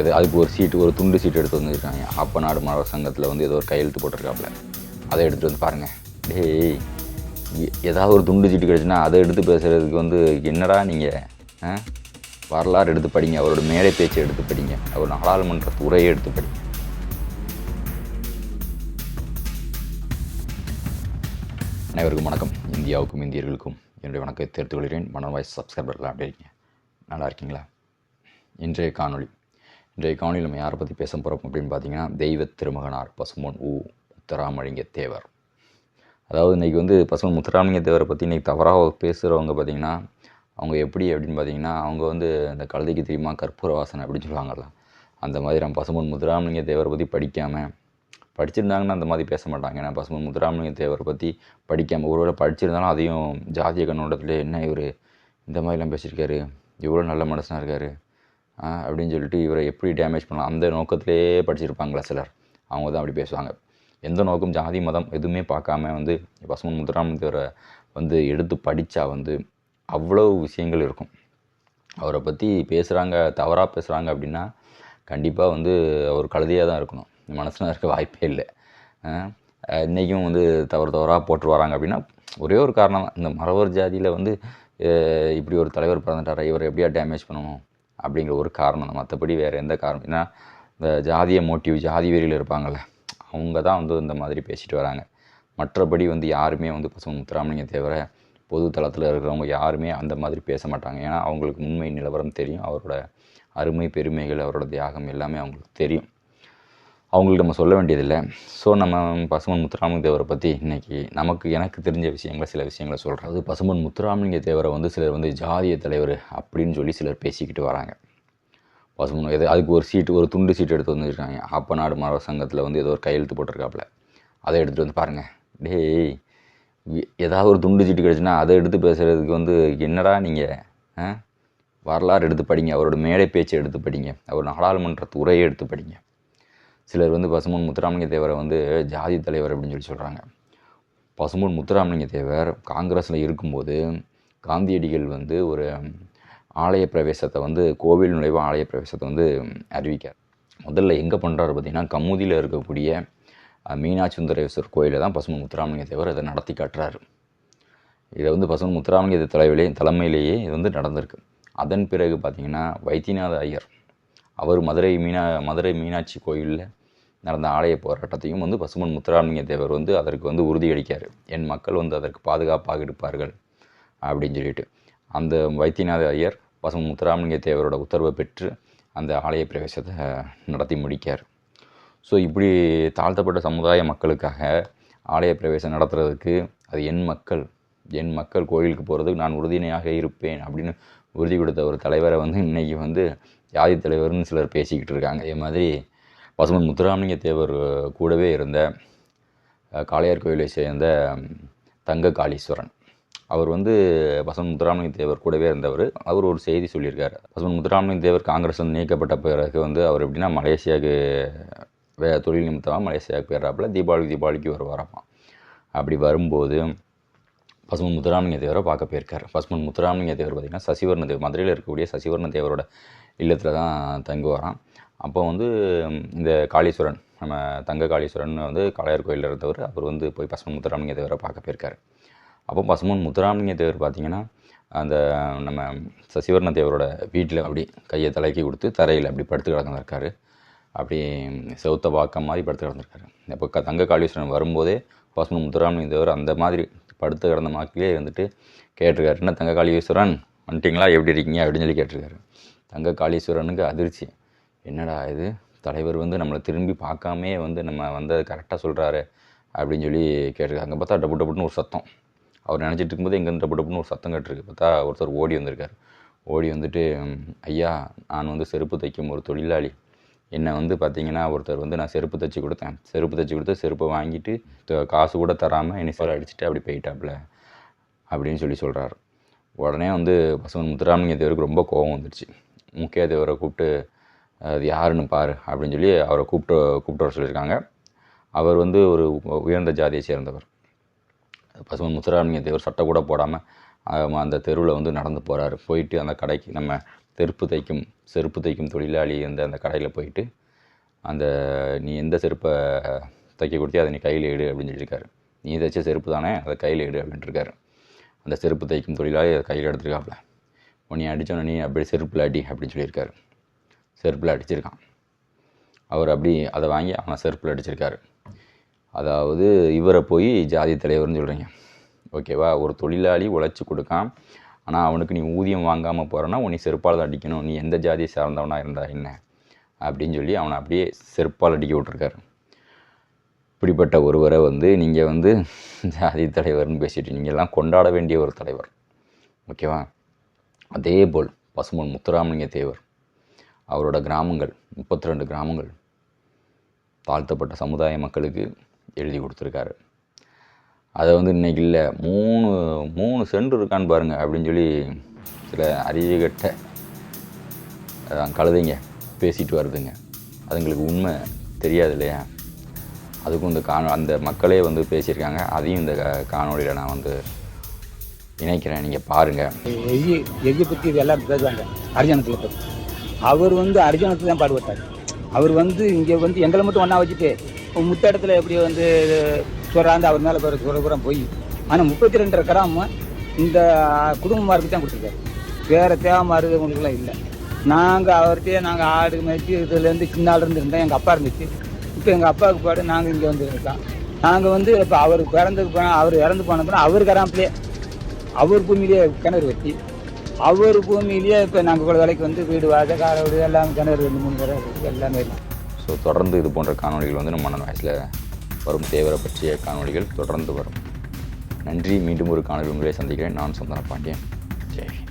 இது அதுக்கு ஒரு சீட்டு ஒரு துண்டு சீட்டு எடுத்து வந்துருக்காங்க. அப்போ நாடு மாணவர் சங்கத்தில் வந்து ஏதோ ஒரு கையெழுத்து போட்டிருக்காப்புல. அதை எடுத்துகிட்டு வந்து பாருங்கள் டேய் ஏதாவது ஒரு துண்டு சீட்டு கிடச்சுன்னா அதை எடுத்து பேசுகிறதுக்கு வந்து என்னடா நீங்கள் வரலாறு எடுத்து படிங்க. அவரோட மேடை பேச்சை எடுத்து படிங்க. அவர் நாடாளுமன்ற உரையை எடுத்து படிங்க. அனைவருக்கும் வணக்கம். இந்தியாவுக்கும் இந்தியர்களுக்கும் என்னுடைய வணக்கத்தை தெரிவித்துக் கொள்கிறேன். மனம் வாய்ஸ் அப்படி இருக்கீங்க. நல்லா இருக்கீங்களா? இன்றைய காணொளி. இன்றைய காணொலி நம்ம யாரை பற்றி பேச போகிறோம் அப்படின்னு பார்த்தீங்கன்னா தெய்வ திருமகனார் பசுமன் ஊ முத்தராமலிங்க தேவர் அதாவது இன்றைக்கி வந்து பசுமன் முத்துராமலிங்க தேவரை பற்றி இன்றைக்கி தவறாக பேசுகிறவங்க பார்த்தீங்கன்னா அவங்க எப்படி அப்படின்னு பார்த்தீங்கன்னா அவங்க வந்து இந்த கழுதைக்கு தெரியுமா கற்பூர வாசனை அப்படின்னு சொல்லுவாங்கல்ல அந்த மாதிரி நம்ம பசுமன் முத்துராமலிங்க தேவரை பற்றி படிக்காமல் படிச்சிருந்தாங்கன்னா அந்த மாதிரி பேச மாட்டாங்க. ஏன்னா பசுமன் முத்துராமலிங்க தேவரை பற்றி படிக்காமல் ஒருவேளை படிச்சிருந்தாலும் அதையும் ஜாதிய கண்ணோட்டத்தில் என்ன இவர் இந்த மாதிரிலாம் பேசியிருக்காரு இவ்வளோ நல்ல மனுஷனாக இருக்கார் அப்படின்னு சொல்லிட்டு இவரை எப்படி டேமேஜ் பண்ணலாம் அந்த நோக்கத்திலே படிச்சிருப்பாங்களா சிலர். அவங்க தான் அப்படி பேசுவாங்க. எந்த நோக்கம் ஜாதி மதம் எதுவுமே பார்க்காம வந்து பசுமன் முத்துராமலிங்க வந்து எடுத்து படித்தா வந்து அவ்வளோ விஷயங்கள் இருக்கும். அவரை பற்றி பேசுகிறாங்க தவறாக பேசுகிறாங்க அப்படின்னா கண்டிப்பாக வந்து அவர் கழுதையாக தான் இருக்கணும். மனசில் இருக்க வாய்ப்பே இல்லை. இன்றைக்கும் வந்து தவறு தவறாக போட்டு வராங்க அப்படின்னா ஒரே ஒரு காரணம் தான் இந்த மரவர் ஜாதியில் வந்து இப்படி ஒரு தலைவர் பிறந்துட்டார் இவரை எப்படியா டேமேஜ் பண்ணணும்? அப்படிங்கிற ஒரு காரணம். தான் மற்றபடி வேறு எந்த காரணம்? ஏன்னா இந்த ஜாதிய மோட்டிவ் ஜாதி வெறியில் இருப்பாங்கள்ல அவங்க தான் வந்து இந்த மாதிரி பேசிட்டு வராங்க. மற்றபடி வந்து யாருமே வந்து பசுமன் முத்துராமலிங்க தேவரை பொது தளத்தில் இருக்கிறவங்க யாருமே அந்த மாதிரி பேச மாட்டாங்க. ஏன்னா அவங்களுக்கு உண்மை நிலவரம் தெரியும். அவரோட அருமை பெருமைகள் அவரோட தியாகம் எல்லாமே அவங்களுக்கு தெரியும். அவங்களுக்கு நம்ம சொல்ல வேண்டியதில்லை. ஸோ நம்ம பசுமன் முத்துராமலிங்க தேவரை பற்றி இன்றைக்கி நமக்கு எனக்கு தெரிஞ்ச விஷயங்களை சில விஷயங்களை சொல்கிறேன் அது பசுமன் முத்துராமலிங்க தேவரை வந்து சிலர் வந்து ஜாதிய தலைவர் அப்படின்னு சொல்லி சிலர் பேசிக்கிட்டு வராங்க. பசுமன் எது அதுக்கு ஒரு சீட்டு ஒரு துண்டு சீட்டு எடுத்து வந்துருக்காங்க. ஆப்ப நாடு மாணவர் சங்கத்தில் வந்து ஏதோ ஒரு கையெழுத்து போட்டிருக்காப்புல. அதை எடுத்துகிட்டு வந்து பாருங்கள் டேய் ஏதாவது ஒரு துண்டு சீட்டு கிடச்சுன்னா அதை எடுத்து பேசுகிறதுக்கு வந்து என்னடா நீங்கள் வரலாறு எடுத்து படிங்க. அவரோட மேடை பேச்சை எடுத்து படிங்க. அவர் நாடாளுமன்ற உரையை எடுத்து படிங்க. சிலர் வந்து பசுமன் முத்துராமலிங்க தேவரை வந்து ஜாதி தலைவர் அப்படின்னு சொல்லி சொல்கிறாங்க பசுமன் முத்துராமலிங்க தேவர் காங்கிரஸில் இருக்கும்போது காந்தியடிகள் வந்து ஒரு ஆலய பிரவேசத்தை வந்து கோவில் நுழைவு ஆலய பிரவேசத்தை வந்து அறிவிக்கார். முதல்ல எங்கே பண்ணுறாரு பார்த்திங்கன்னா கமுதியில் இருக்கக்கூடிய மீனாட்சுந்தரேஸ்வர் கோயிலில் தான் பசுமன் முத்துராமலிங்க தேவர் அதை நடத்தி காட்டுறாரு. இதை வந்து பசுமன் முத்துராமலிங்க தலைவிலே தலைமையிலேயே இது வந்து நடந்திருக்கு. அதன் பிறகு பார்த்திங்கன்னா வைத்தியநாத ஐயர் அவர் மதுரை மீனா மதுரை மீனாட்சி கோயிலில் நடந்த ஆலய போராட்டத்தையும் வந்து பசுமன் முத்துராமலிங்க தேவர் வந்து அதற்கு வந்து உறுதியளிக்கார். என் மக்கள் வந்து அதற்கு பாதுகாப்பாக இருப்பார்கள் அப்படின்னு சொல்லிட்டு. அந்த வைத்தியநாத ஐயர் பசுமன் முத்துராமலிங்க தேவரோட உத்தரவை பெற்று அந்த ஆலய பிரவேசத்தை நடத்தி முடிக்கார். ஸோ இப்படி தாழ்த்தப்பட்ட சமுதாய மக்களுக்காக ஆலய பிரவேசம் நடத்துறதுக்கு அது என் மக்கள் என் மக்கள் கோயிலுக்கு போகிறதுக்கு நான் உறுதிணையாக இருப்பேன் அப்படின்னு உறுதி கொடுத்த ஒரு தலைவரை வந்து இன்றைக்கி வந்து ஜாதி தலைவர்னு சிலர் பேசிக்கிட்டு இருக்காங்க. இதே மாதிரி பசுமன் முத்துராமலிங்க தேவர் கூடவே இருந்த காளையார் கோயிலை சேர்ந்த தங்க காளீஸ்வரன். அவர் வந்து பசுமன் முத்துராமலிங்க தேவர் கூடவே இருந்தவர். அவர் ஒரு செய்தி சொல்லியிருக்காரு. பசுமன் முத்துராமலிங்க தேவர் காங்கிரஸ் வந்து நீக்கப்பட்ட பிறகு வந்து அவர் எப்படின்னா மலேசியாவுக்கு வே தொழில் நிமித்தமாக மலேசியாவுக்கு போயிடுறாப்புல. தீபாவளி தீபாவளிக்கு வருவாராமா. அப்படி வரும்போது பசுமன் முத்துராமலிங்க தேவரை பார்க்க போயிருக்கார். பசுமன் முத்துராமலிங்க தேவர் பார்த்திங்கன்னா சசிவர்ண தேவர் மதுரையில் இருக்கக்கூடிய சசிவர்ண தேவரோட இல்லத்தில் தான் தங்குவாராம். அப்போ வந்து இந்த காளீஸ்வரன் நம்ம தங்க காளீஸ்வரன் வந்து காளையார் கோயிலில் இருந்தவர் அவர் வந்து போய் பசுமன் முத்துராமலிங்க தேவரை பார்க்க போயிருக்காரு. அப்போ பசுமன் முத்துராமலிங்க தேவர் பார்த்தீங்கன்னா அந்த நம்ம சசிவர்ண தேவரோட வீட்டில் அப்படி கையை தலைக்கி கொடுத்து தரையில் அப்படி படுத்து கிடந்திருக்காரு அப்படி செவுத்த வாக்கம் மாதிரி படுத்து கிடந்திருக்காரு. அப்போ தங்க காளீஸ்வரன் வரும்போதே பசுமன் முத்துராமலிங்க தேவர் அந்த மாதிரி படுத்து கிடந்த மாக்கிலே வந்துட்டு கேட்டிருக்காரு. என்ன தங்க காளீஸ்வரன் வந்துட்டிங்களா? எப்படி இருக்கீங்க? அப்படின்னு சொல்லி கேட்டிருக்காரு. தங்க காளீஸ்வரனுக்கு அதிர்ச்சி. என்னடா இது? தலைவர் வந்து நம்மளை திரும்பி பார்க்காமே வந்து நம்ம வந்து கரெக்டாக சொல்கிறாரு அப்படின்னு சொல்லி கேட்டிருக்காரு. அங்கே பார்த்தா டப்பு டப்புன்னு ஒரு சத்தம். அவர் நினச்சிட்டு இருக்கும்போது எங்கேருந்து டப்பு டப்புன்னு ஒரு சத்தம் கேட்டிருக்கு. பார்த்தா ஒருத்தர் ஓடி வந்திருக்காரு. ஓடி வந்துட்டு ஐயா நான் வந்து செருப்பு தைக்கும் ஒரு தொழிலாளி. என்னை வந்து பார்த்தீங்கன்னா ஒருத்தர் வந்து நான் செருப்பு தைச்சி கொடுத்தேன். செருப்பு தைச்சி கொடுத்து செருப்பை வாங்கிட்டு காசு கூட தராமல் என்னை சார் அடிச்சுட்டு அப்படி போயிட்டாப்புல அப்படின்னு சொல்லி சொல்கிறாரு உடனே வந்து பசுவன் முத்துராமலிங்க தேவருக்கு ரொம்ப கோபம் வந்துடுச்சு முக்கிய தேவரை கூப்பிட்டு அது யாருன்னு பாரு அப்படின்னு சொல்லி அவரை கூப்பிட்டு கூப்பிட்டு வர சொல்லியிருக்காங்க. அவர் வந்து ஒரு உயர்ந்த ஜாதியை சேர்ந்தவர். பசுமன் முத்துராமலிங்க தேவர் சட்டை கூட போடாமல் அந்த தெருவில் வந்து நடந்து போகிறாரு போயிட்டு அந்த கடைக்கு நம்ம செருப்பு தைக்கும் செருப்பு தைக்கும் தொழிலாளி வந்து அந்த கடையில் போயிட்டு அந்த நீ எந்த செருப்பை தைக்க கொடுத்தியோ அதை நீ கையில் எடு அப்படின்னு சொல்லியிருக்காரு. நீ தைச்ச செருப்பு தானே அதை கையில் எடு அப்படின்ட்டுருக்காரு அந்த செருப்பு தைக்கும் தொழிலாளி அதை கையில் எடுத்துருக்காப்புல. உன்னை அடித்தோன்னு நீ அப்படியே செருப்பில் அடி அப்படின்னு சொல்லியிருக்காரு. செருப்பில் அடிச்சிருக்கான். அவர் அப்படி அதை வாங்கி அவனை செருப்பில் அடிச்சிருக்காரு. அதாவது இவரை போய் ஜாதி தலைவர்னு சொல்கிறீங்க ஓகேவா? ஒரு தொழிலாளி உழைச்சி கொடுக்கான் ஆனால் அவனுக்கு நீ ஊதியம் வாங்காமல் போகிறனா உன்னை செருப்பால் தான் அடிக்கணும். நீ எந்த ஜாதியை சார்ந்தவனாக இருந்தா என்ன? அப்படின்னு சொல்லி அவனை அப்படியே செருப்பால் அடிக்க விட்ருக்காரு இப்படிப்பட்ட ஒருவரை வந்து நீங்கள் வந்து ஜாதி தலைவர்னு பேசிட்டு நீங்கள்லாம் கொண்டாட வேண்டிய ஒரு தலைவர். ஓகேவா அதே போல் பசுமன் முத்துராமலிங்க தேவர் அவரோட கிராமங்கள் முப்பத்தி ரெண்டு கிராமங்கள் தாழ்த்தப்பட்ட சமுதாய மக்களுக்கு எழுதி கொடுத்துருக்காரு. அதை வந்து இன்றைக்கி இல்லை மூணு மூணு சென்ட் இருக்கான்னு பாருங்கள் அப்படின்னு சொல்லி சில அறிவுகட்ட அதான் கழுதைங்க பேசிட்டு வருதுங்க. அதுங்களுக்கு உண்மை தெரியாது இல்லையா? அதுக்கும் இந்த காணொ அந்த மக்களே வந்து பேசியிருக்காங்க. அதையும் இந்த காணொலியில் காணொளியில் நான் வந்து இணைக்கிறேன். நீங்கள் பாருங்கள் எஜி எஜி பற்றி இதெல்லாம் பேசுவாங்க? அரிஜனத்தில் பற்றி அவர் வந்து அரிஜனத்தில் தான் பாடுபட்டார். அவர் வந்து இங்கே வந்து எங்களை மட்டும் ஒன்றா வச்சுட்டு முத்த இடத்துல எப்படி வந்து சொல்கிறாந்து அவர் மேலே போகிற சுரபுரம் போய் ஆனால் முப்பத்தி ரெண்டரை கிராம் இந்த குடும்பமாருக்கு தான் கொடுத்துருக்காரு. வேறு தேவமாரு உங்களுக்குலாம் இல்லை. நாங்கள் அவர்கிட்டயே நாங்கள் ஆடு மேய்ச்சி இதுலேருந்து சின்ன இருந்தோம் எங்கள் அப்பா இருந்துச்சு. இப்போ எங்கள் அப்பாவுக்கு பாடு நாங்கள் இங்கே வந்து இருக்கோம். நாங்கள் வந்து இப்போ அவர் பிறந்தது போனால் அவர் இறந்து போன அவர் கராம்பிலே அவர் பூமியிலேயே கிணறு வெட்டி அவர் பூமியிலேயே இப்போ நாங்கள் கூட வேலைக்கு வந்து வீடு வாச கார வீடு எல்லாம் கிணறு ரெண்டு மூணு கிணறு எல்லாமே ஸோ தொடர்ந்து இது போன்ற காணொளிகள் வந்து நம்ம மன்னன் வயசில் வரும் தேவரை பற்றிய காணொளிகள் தொடர்ந்து வரும். நன்றி. மீண்டும் ஒரு காணொலி உங்களை சந்திக்கிறேன். நான் சந்தன பாண்டியன். ஜெய்